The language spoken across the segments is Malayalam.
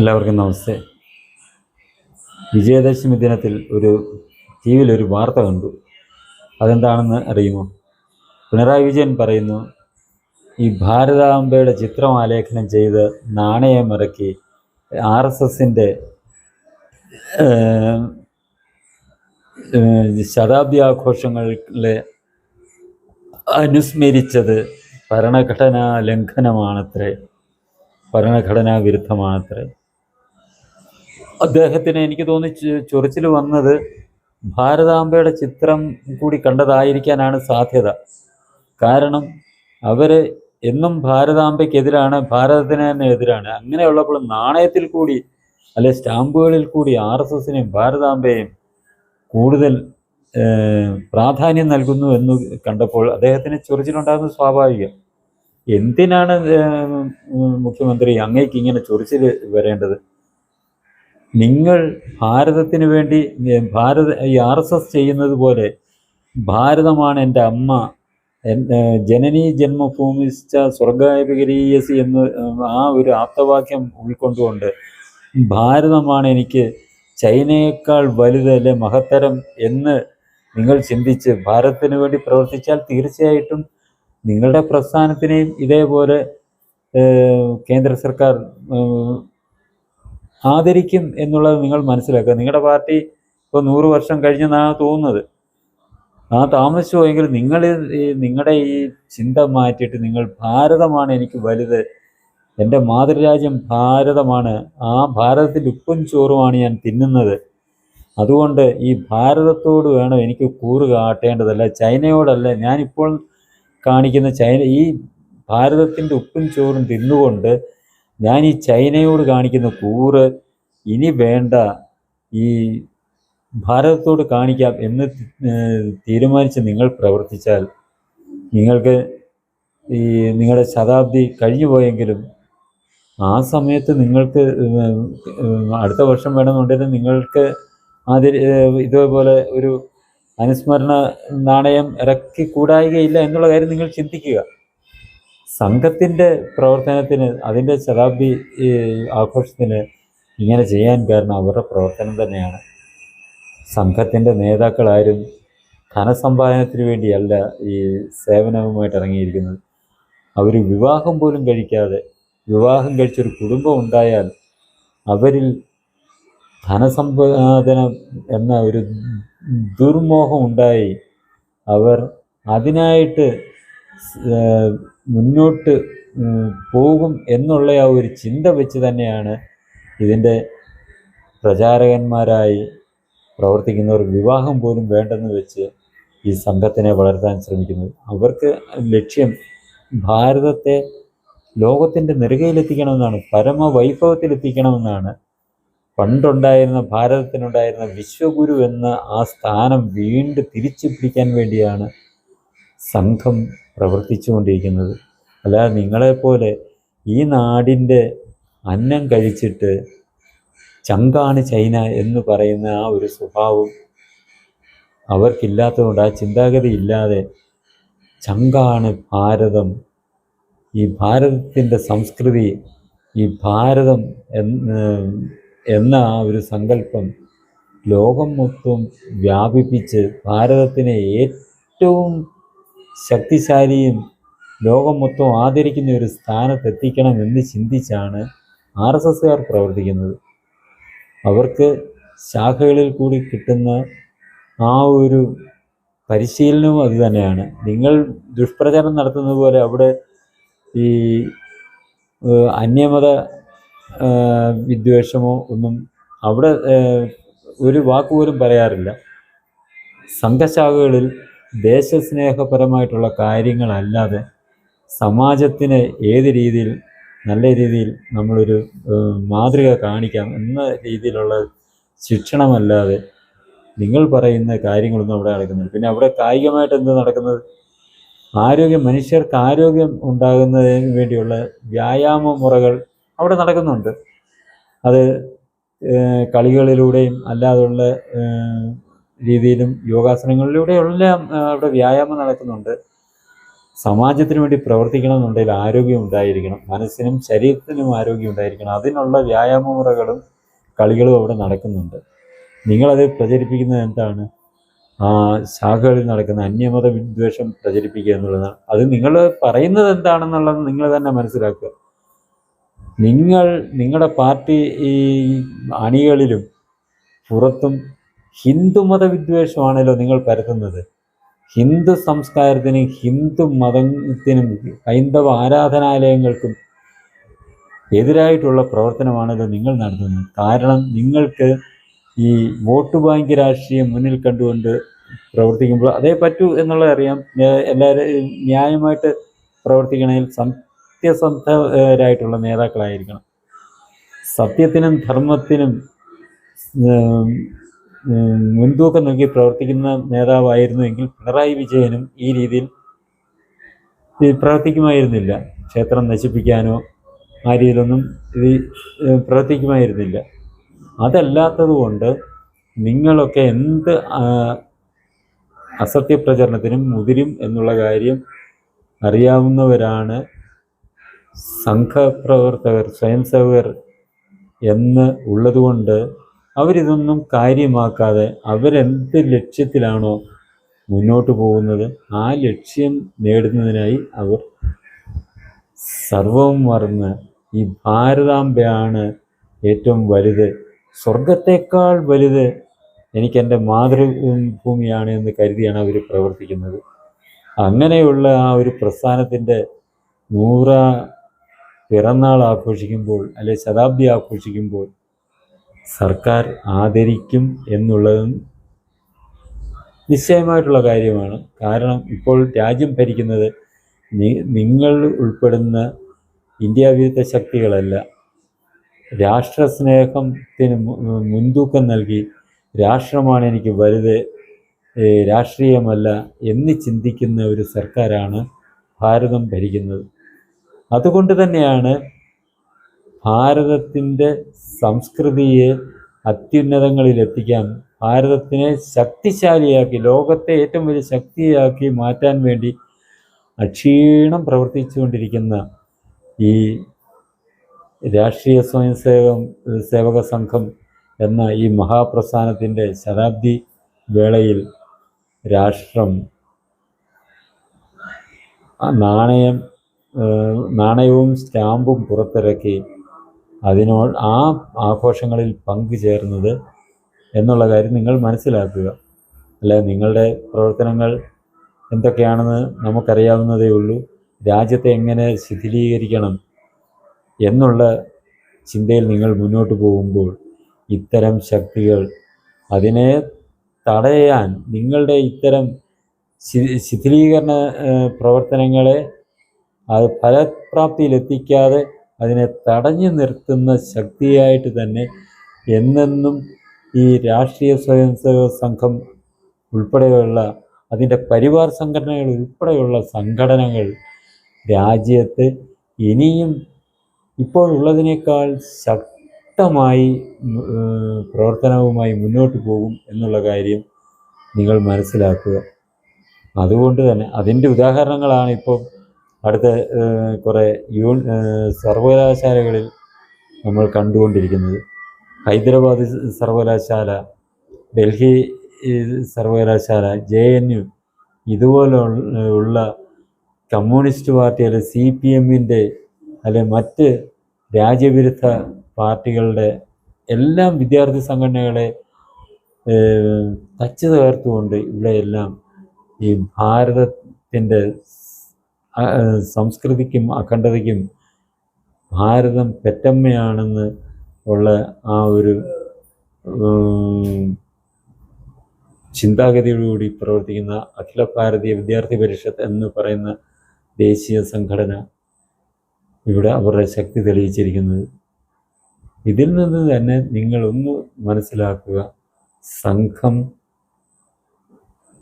എല്ലാവർക്കും നമസ്തേ. വിജയദശമി ദിനത്തിൽ ഒരു ടി വിയിലൊരു വാർത്ത കണ്ടു. അതെന്താണെന്ന് അറിയുമോ? പിണറായി വിജയൻ പറയുന്നു ഈ ഭാരതാംബയുടെ ചിത്രം ആലേഖനം ചെയ്ത് നാണയമിറക്കി ആർ എസ് എസിന്റെ ശതാബ്ദി ആഘോഷങ്ങളെ അനുസ്മരിച്ചത് ഭരണഘടനാ ലംഘനമാണത്രേ. ഭരണഘടനാ വിരുദ്ധമാണത്രേ. അദ്ദേഹത്തിന് എനിക്ക് തോന്നി ചൊറിച്ചിൽ വന്നത് ഭാരതാംബയുടെ ചിത്രം കൂടി കണ്ടതായിരിക്കാനാണ് സാധ്യത. കാരണം അവർ എന്നും ഭാരതാംബയ്ക്കെതിരാണ് ഭാരതത്തിന് തന്നെ എതിരാണ്. അങ്ങനെയുള്ളപ്പോൾ നാണയത്തിൽ കൂടി അല്ലെ സ്റ്റാമ്പുകളിൽ കൂടി ആർ എസ് എസിനെയും ഭാരതാംബയെയും കൂടുതൽ പ്രാധാന്യം നൽകുന്നു എന്ന് കണ്ടപ്പോൾ അദ്ദേഹത്തിന് ചൊറിച്ചിലുണ്ടാകുന്നത് സ്വാഭാവികം. എന്തിനാണ് മുഖ്യമന്ത്രി അങ്ങേക്ക് ഇങ്ങനെ ചൊറിച്ചിൽ വരേണ്ടത്? നിങ്ങൾ ഭാരതത്തിന് വേണ്ടി ഭാരത ഈ ആർ എസ് എസ് ചെയ്യുന്നത് പോലെ ഭാരതമാണ് എന്റെ അമ്മ. ജനനി ജന്മഭൂമിച്ച സ്വർഗായപകരീയസി എന്ന് ആ ഒരു ആപ്തവാക്യം ഉൾക്കൊണ്ടുകൊണ്ട് ഭാരതമാണ് എനിക്ക് ചൈനയേക്കാൾ വലുതല്ലേ മഹത്തരം എന്ന് നിങ്ങൾ ചിന്തിച്ച് ഭാരതത്തിന് വേണ്ടി പ്രവർത്തിച്ചാൽ തീർച്ചയായിട്ടും നിങ്ങളുടെ പ്രസ്ഥാനത്തിനെയും ഇതേപോലെ കേന്ദ്ര സർക്കാർ ആദരിക്കും എന്നുള്ളത് നിങ്ങൾ മനസ്സിലാക്കുക. നിങ്ങളുടെ പാർട്ടി ഇപ്പോൾ നൂറ് വർഷം കഴിഞ്ഞെന്നാണ് തോന്നുന്നത്. ആ താമസിച്ചു പോയെങ്കിൽ നിങ്ങൾ നിങ്ങളുടെ ഈ ചിന്ത മാറ്റിയിട്ട് നിങ്ങൾ ഭാരതമാണ് എനിക്ക് വലുത്. എന്റെ മാതൃരാജ്യം ഭാരതമാണ്. ആ ഭാരതത്തിന്റെ ഉപ്പും ചോറുമാണ് ഞാൻ തിന്നുന്നത്. അതുകൊണ്ട് ഈ ഭാരതത്തോട് വേണം എനിക്ക് കൂറ് കാട്ടേണ്ടതല്ല. ചൈനയോടല്ല. ഞാനിപ്പോൾ കാണിക്കുന്ന ചൈന ഈ ഭാരതത്തിന്റെ ഉപ്പും ചോറും തിന്നുകൊണ്ട് ഞാൻ ഈ ചൈനയോട് കാണിക്കുന്ന കൂറ് ഇനി വേണ്ട. ഈ ഭാരതത്തോട് കാണിക്കാം എന്ന് തീരുമാനിച്ച് നിങ്ങൾ പ്രവർത്തിച്ചാൽ നിങ്ങൾക്ക് ഈ നിങ്ങളുടെ ശതാബ്ദി കഴിഞ്ഞു പോയെങ്കിലും ആ സമയത്ത് നിങ്ങൾക്ക് അടുത്ത വർഷം വേണമെന്നുണ്ടെങ്കിൽ നിങ്ങൾക്ക് അതിൽ ഇതേപോലെ ഒരു അനുസ്മരണ നാണയം ഇറക്കി കൂടായികയില്ല എന്നുള്ള കാര്യം നിങ്ങൾ ചിന്തിക്കുക. സംഘത്തിന്റെ പ്രവർത്തനത്തിന് അതിന്റെ ശതാബ്ദി ആഘോഷത്തിന് ഇങ്ങനെ ചെയ്യാൻ കാരണം അവരുടെ പ്രവർത്തനം തന്നെയാണ്. സംഘത്തിന്റെ നേതാക്കളാരും ധനസമ്പാദനത്തിന് വേണ്ടിയല്ല ഈ സേവനവുമായിട്ട് ഇറങ്ങിയിരിക്കുന്നത്. അവർ വിവാഹം പോലും കഴിക്കാതെ വിവാഹം കഴിച്ചൊരു കുടുംബം ഉണ്ടായാൽ അവരിൽ ധനസമ്പാദനം എന്ന ഒരു ദുർമോഹം ഉണ്ടായി. അവർ അതിനായിട്ട് മുന്നോട്ട് പോകും എന്നുള്ള ആ ഒരു ചിന്ത വെച്ച് തന്നെയാണ് ഇതിന്റെ പ്രചാരകന്മാരായി പ്രവർത്തിക്കുന്നവർ വിവാഹം പോലും വേണ്ടെന്ന് വെച്ച് ഈ സംഘത്തിനെ വളർത്താൻ ശ്രമിക്കുന്നത്. അവർക്ക് ലക്ഷ്യം ഭാരതത്തെ ലോകത്തിന്റെ നെറുകയിലെത്തിക്കണമെന്നാണ് പരമവൈഭവത്തിലെത്തിക്കണമെന്നാണ്. പണ്ടുണ്ടായിരുന്ന ഭാരതത്തിനുണ്ടായിരുന്ന വിശ്വഗുരു എന്ന ആ സ്ഥാനം വീണ്ടും തിരിച്ചു പിടിക്കാൻ വേണ്ടിയാണ് സംഘം പ്രവർത്തിച്ചുകൊണ്ടിരിക്കുന്നത്. അല്ലാതെ നിങ്ങളെപ്പോലെ ഈ നാടിന്റെ അന്നം കഴിച്ചിട്ട് ചങ്കാണ് ചൈന എന്ന് പറയുന്ന ആ ഒരു സ്വഭാവം അവർക്കില്ലാത്തതുകൊണ്ട് ആ ചിന്താഗതി ഇല്ലാതെ ചങ്കാണ് ഭാരതം. ഈ ഭാരതത്തിന്റെ സംസ്കൃതി ഈ ഭാരതം എന്ന് ആ ഒരു സങ്കല്പം ലോകം മൊത്തം വ്യാപിപ്പിച്ച് ഭാരതത്തിനെ ഏറ്റവും ശക്തിശാലിയും ലോകം മൊത്തം ആദരിക്കുന്ന ഒരു സ്ഥാനത്തെത്തിക്കണം എന്ന് ചിന്തിച്ചാണ് ആർ എസ് എസ്സുകാർ പ്രവർത്തിക്കുന്നത്. അവർക്ക് ശാഖകളിൽ കൂടി കിട്ടുന്ന ആ ഒരു പരിശീലനവും അത് തന്നെയാണ്. നിങ്ങൾ ദുഷ്പ്രചാരം നടത്തുന്നത് പോലെ അവിടെ ഈ അന്യമത വിദ്വേഷമോ ഒന്നും അവിടെ ഒരു വാക്കുപോലും പറയാറില്ല. സംഘശാഖകളിൽ ദേശസ്നേഹപരമായിട്ടുള്ള കാര്യങ്ങളല്ലാതെ സമാജത്തിന് ഏത് രീതിയിൽ നല്ല രീതിയിൽ നമ്മളൊരു മാതൃക കാണിക്കാം എന്ന രീതിയിലുള്ള ശിക്ഷണമല്ലാതെ നിങ്ങൾ പറയുന്ന കാര്യങ്ങളൊന്നും അവിടെ നടക്കുന്നില്ല. പിന്നെ അവിടെ കായികമായിട്ട് എന്ത് നടക്കുന്നത്? ആരോഗ്യം മനുഷ്യർക്ക് ആരോഗ്യം ഉണ്ടാകുന്നതിന് വേണ്ടിയുള്ള വ്യായാമ മുറകൾ അവിടെ നടക്കുന്നുണ്ട്. അത് കളികളിലൂടെയും അല്ലാതുള്ള രീതിയിലും യോഗാസനങ്ങളിലൂടെയെല്ലാം അവിടെ വ്യായാമം നടക്കുന്നുണ്ട്. സമാജത്തിന് വേണ്ടി പ്രവർത്തിക്കണം എന്നുണ്ടെങ്കിൽ ആരോഗ്യം ഉണ്ടായിരിക്കണം. മനസ്സിനും ശരീരത്തിനും ആരോഗ്യം ഉണ്ടായിരിക്കണം. അതിനുള്ള വ്യായാമ മുറകളും കളികളും അവിടെ നടക്കുന്നുണ്ട്. നിങ്ങളത് പ്രചരിപ്പിക്കുന്നത് എന്താണ്? ആ ശാഖകളിൽ നടക്കുന്ന അന്യമത വിദ്വേഷം പ്രചരിപ്പിക്കുക എന്നുള്ളതാണ്. അത് നിങ്ങൾ പറയുന്നത് എന്താണെന്നുള്ളത് നിങ്ങൾ തന്നെ മനസ്സിലാക്കുക. നിങ്ങൾ നിങ്ങളുടെ പാർട്ടി ഈ അണികളിലും പുറത്തും ഹിന്ദുമത വിദ്വേഷമാണല്ലോ നിങ്ങൾ പരത്തുന്നത് ഹിന്ദു സംസ്കാരത്തിനും ഹിന്ദു മതത്തിനും ഹൈന്ദവ ആരാധനാലയങ്ങൾക്കും എതിരായിട്ടുള്ള പ്രവർത്തനമാണല്ലോ നിങ്ങൾ നടത്തുന്നത്. കാരണം നിങ്ങൾക്ക് ഈ വോട്ട് ബാങ്ക് രാഷ്ട്രീയം മുന്നിൽ കണ്ടുകൊണ്ട് പ്രവർത്തിക്കുമ്പോൾ അതേ പറ്റൂ എന്നുള്ളത് അറിയാം. എല്ലാവരും ന്യായമായിട്ട് പ്രവർത്തിക്കണമെങ്കിൽ സത്യസന്ധരായിട്ടുള്ള നേതാക്കളായിരിക്കണം. സത്യത്തിനും ധർമ്മത്തിനും മുൻതൂക്കം നൽകി പ്രവർത്തിക്കുന്ന നേതാവായിരുന്നുവെങ്കിൽ പിണറായി വിജയനും ഈ രീതിയിൽ പ്രവർത്തിക്കുമായിരുന്നില്ല. ക്ഷേത്രം നശിപ്പിക്കാനോ ആ രീതിയിലൊന്നും ഇത് പ്രവർത്തിക്കുമായിരുന്നില്ല. അതല്ലാത്തത് കൊണ്ട് നിങ്ങളൊക്കെ എന്ത് അസത്യപ്രചരണത്തിനും മുതിരും എന്നുള്ള കാര്യം അറിയാവുന്നവരാണ് സംഘപ്രവർത്തകർ സ്വയംസേവകർ എന്ന് ഉള്ളതുകൊണ്ട് അവരിതൊന്നും കാര്യമാക്കാതെ അവരെന്ത് ലക്ഷ്യത്തിലാണോ മുന്നോട്ട് പോകുന്നത് ആ ലക്ഷ്യം നേടുന്നതിനായി അവർ സർവവും മറന്ന് ഈ ഭാരതാംബയാണ് ഏറ്റവും വലുത്. സ്വർഗത്തേക്കാൾ വലുത് എനിക്ക് എന്റെ മാതൃഭൂമിയാണ് എന്ന് കരുതിയാണ് അവർ പ്രവർത്തിക്കുന്നത്. അങ്ങനെയുള്ള ആ ഒരു പ്രസ്ഥാനത്തിന്റെ നൂറ പിറന്നാൾ ആഘോഷിക്കുമ്പോൾ അല്ലെ ശതാബ്ദി ആഘോഷിക്കുമ്പോൾ സർക്കാർ ആദരിക്കും എന്നുള്ളതും നിശ്ചയമായിട്ടുള്ള കാര്യമാണ്. കാരണം ഇപ്പോൾ രാജ്യം ഭരിക്കുന്നത് നിങ്ങൾ ഉൾപ്പെടുന്ന ഇന്ത്യ വിരുദ്ധ ശക്തികളല്ല. രാഷ്ട്രസ്നേഹത്തിന് മുൻതൂക്കം നൽകി രാഷ്ട്രമാണ് എനിക്ക് വലുത് രാഷ്ട്രീയമല്ല എന്ന് ചിന്തിക്കുന്ന ഒരു സർക്കാരാണ് ഭാരതം ഭരിക്കുന്നത്. അതുകൊണ്ട് തന്നെയാണ് ഭാരതത്തിന്റെ സംസ്കൃതിയെ അത്യുന്നതങ്ങളിൽ എത്തിക്കാൻ ഭാരതത്തിനെ ശക്തിശാലിയാക്കി ലോകത്തെ ഏറ്റവും വലിയ ശക്തിയാക്കി മാറ്റാൻ വേണ്ടി അക്ഷീണം പ്രവർത്തിച്ചുകൊണ്ടിരിക്കുന്ന ഈ രാഷ്ട്രീയ സ്വയം സേവം സേവക സംഘം എന്ന ഈ മഹാപ്രസ്ഥാനത്തിന്റെ ശതാബ്ദി വേളയിൽ രാഷ്ട്രം നാണയം നാണയവും സ്റ്റാമ്പും പുറത്തിറക്കി അതിനോ ആ ആഘോഷങ്ങളിൽ പങ്കുചേർന്നത് എന്നുള്ള കാര്യം നിങ്ങൾ മനസ്സിലാക്കുക. അല്ലെ? നിങ്ങളുടെ പ്രവർത്തനങ്ങൾ എന്തൊക്കെയാണെന്ന് നമുക്കറിയാവുന്നതേ ഉള്ളൂ. രാജ്യത്തെ എങ്ങനെ ശിഥിലീകരിക്കണം എന്നുള്ള ചിന്തയിൽ നിങ്ങൾ മുന്നോട്ട് പോകുമ്പോൾ ഇത്തരം ശക്തികൾ അതിനെ തടയാൻ നിങ്ങളുടെ ഇത്തരം ശിഥിലീകരണ പ്രവർത്തനങ്ങളെ അത് ഫലപ്രാപ്തിയിലെത്തിക്കാതെ അതിനെ തടഞ്ഞു നിർത്തുന്ന ശക്തിയായിട്ട് തന്നെ എന്നെന്നും ഈ രാഷ്ട്രീയ സ്വയംസേവക സംഘം ഉൾപ്പെടെയുള്ള അതിന്റെ പരിവാർ സംഘടനകൾ ഉൾപ്പെടെയുള്ള സംഘടനകൾ രാജ്യത്ത് ഇനിയും ഇപ്പോഴുള്ളതിനേക്കാൾ ശക്തമായി പ്രവർത്തനവുമായി മുന്നോട്ട് പോകും എന്നുള്ള കാര്യം നിങ്ങൾ മനസ്സിലാക്കുക. അതുകൊണ്ട് തന്നെ അതിന്റെ ഉദാഹരണങ്ങളാണ് ഇപ്പോൾ അടുത്ത കുറേ യൂൺ സർവകലാശാലകളിൽ നമ്മൾ കണ്ടുകൊണ്ടിരിക്കുന്നത്. ഹൈദരാബാദ് സർവകലാശാല ഡൽഹി സർവകലാശാല ജെ എൻ യു ഇതുപോലുള്ള ഉള്ള കമ്മ്യൂണിസ്റ്റ് പാർട്ടി അല്ലെ സി പി എമ്മിന്റെ അല്ലെ മറ്റ് രാജ്യവിരുദ്ധ പാർട്ടികളുടെ എല്ലാം വിദ്യാർത്ഥി സംഘടനകളെ തച്ചു തകർത്തുകൊണ്ട് ഇവിടെയെല്ലാം ഈ ഭാരതത്തിന്റെ സംസ്കൃതിക്കും അഖണ്ഡതയ്ക്കും ഭാരതം പെറ്റമ്മയാണെന്ന് ഉള്ള ആ ഒരു ചിന്താഗതിയോടുകൂടി പ്രവർത്തിക്കുന്ന അഖില ഭാരതീയ വിദ്യാർത്ഥി പരിഷത്ത് എന്ന് പറയുന്ന ദേശീയ സംഘടന ഇവിടെ അവരുടെ ശക്തി തെളിയിച്ചിരിക്കുന്നത്. ഇതിൽ നിന്ന് തന്നെ നിങ്ങളൊന്ന് മനസ്സിലാക്കുക സംഘം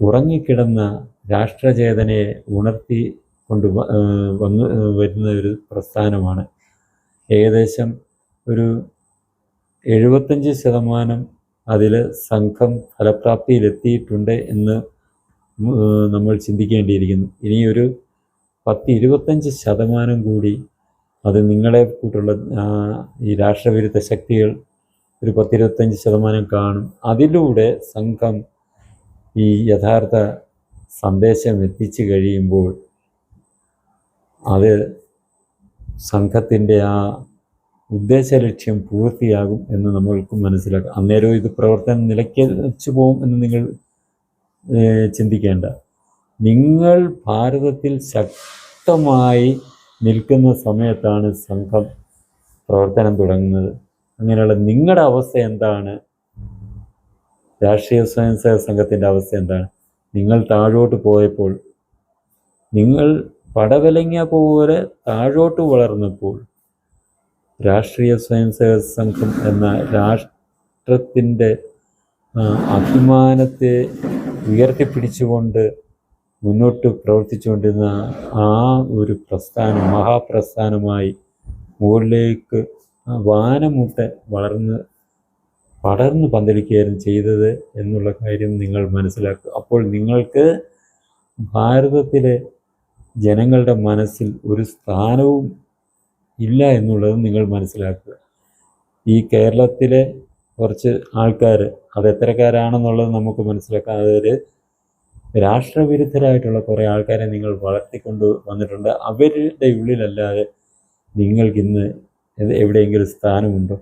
ഉറങ്ങിക്കിടന്ന രാഷ്ട്രചേതനയെ ഉണർത്തി കൊണ്ട് വന്ന് വരുന്ന ഒരു പ്രസ്ഥാനമാണ്. ഏകദേശം ഒരു എഴുപത്തഞ്ച് ശതമാനം അതിൽ സംഘം ഫലപ്രാപ്തിയിലെത്തിയിട്ടുണ്ട് എന്ന് നമ്മൾ ചിന്തിക്കേണ്ടിയിരിക്കുന്നു. ഇനിയൊരു പത്ത് ഇരുപത്തഞ്ച് ശതമാനം കൂടി അത് നിങ്ങളെ കൂട്ടുള്ള ഈ രാഷ്ട്രവിരുദ്ധ ശക്തികൾ ഒരു പത്തിരുപത്തഞ്ച് ശതമാനം കാണും. അതിലൂടെ സംഘം ഈ യഥാർത്ഥ സന്ദേശം എത്തിച്ചു കഴിയുമ്പോൾ അത് സംഘത്തിന്റെ ആ ഉദ്ദേശ ലക്ഷ്യം പൂർത്തിയാകും എന്ന് നമ്മൾക്ക് മനസ്സിലാക്കാം. അന്നേരം ഇത് പ്രവർത്തനം നിലയ്ക്ക് വെച്ച് പോകും എന്ന് നിങ്ങൾ ചിന്തിക്കേണ്ട. നിങ്ങൾ ഭാരതത്തിൽ ശക്തമായി നിൽക്കുന്ന സമയത്താണ് സംഘം പ്രവർത്തനം തുടങ്ങുന്നത്. അങ്ങനെയുള്ള നിങ്ങളുടെ അവസ്ഥ എന്താണ്? രാഷ്ട്രീയ സ്വയംസേവക സംഘത്തിന്റെ അവസ്ഥ എന്താണ്? നിങ്ങൾ താഴോട്ട് പോയപ്പോൾ നിങ്ങൾ പടവലങ്ങ പോലെ താഴോട്ട് വളർന്നപ്പോൾ രാഷ്ട്രീയ സ്വയംസേവക സംഘം എന്ന രാഷ്ട്രത്തിന്റെ അഭിമാനത്തെ ഉയർത്തിപ്പിടിച്ചുകൊണ്ട് മുന്നോട്ട് പ്രവർത്തിച്ചുകൊണ്ടിരുന്ന ആ ഒരു പ്രസ്ഥാനം മഹാപ്രസ്ഥാനമായി മുകളിലേക്ക് വാനമുട്ടെ വളർന്ന് പടർന്ന് പന്തലിക്കുകയായിരുന്നു ചെയ്തത് എന്നുള്ള കാര്യം നിങ്ങൾ മനസ്സിലാക്കുക. അപ്പോൾ നിങ്ങൾക്ക് ഭാരതത്തിലെ ജനങ്ങളുടെ മനസ്സിൽ ഒരു സ്ഥാനവും ഇല്ല എന്നുള്ളത് നിങ്ങൾ മനസ്സിലാക്കുക. ഈ കേരളത്തിലെ കുറച്ച് ആൾക്കാർ അത് എത്രക്കാരാണെന്നുള്ളത് നമുക്ക് മനസ്സിലാക്കാം. അതൊരു രാഷ്ട്രവിരുദ്ധരായിട്ടുള്ള കുറേ ആൾക്കാരെ നിങ്ങൾ വളർത്തിക്കൊണ്ട് വന്നിട്ടുണ്ട്. അവരുടെ ഉള്ളിലല്ലാതെ നിങ്ങൾക്കിന്ന് എവിടെയെങ്കിലും സ്ഥാനമുണ്ടോ?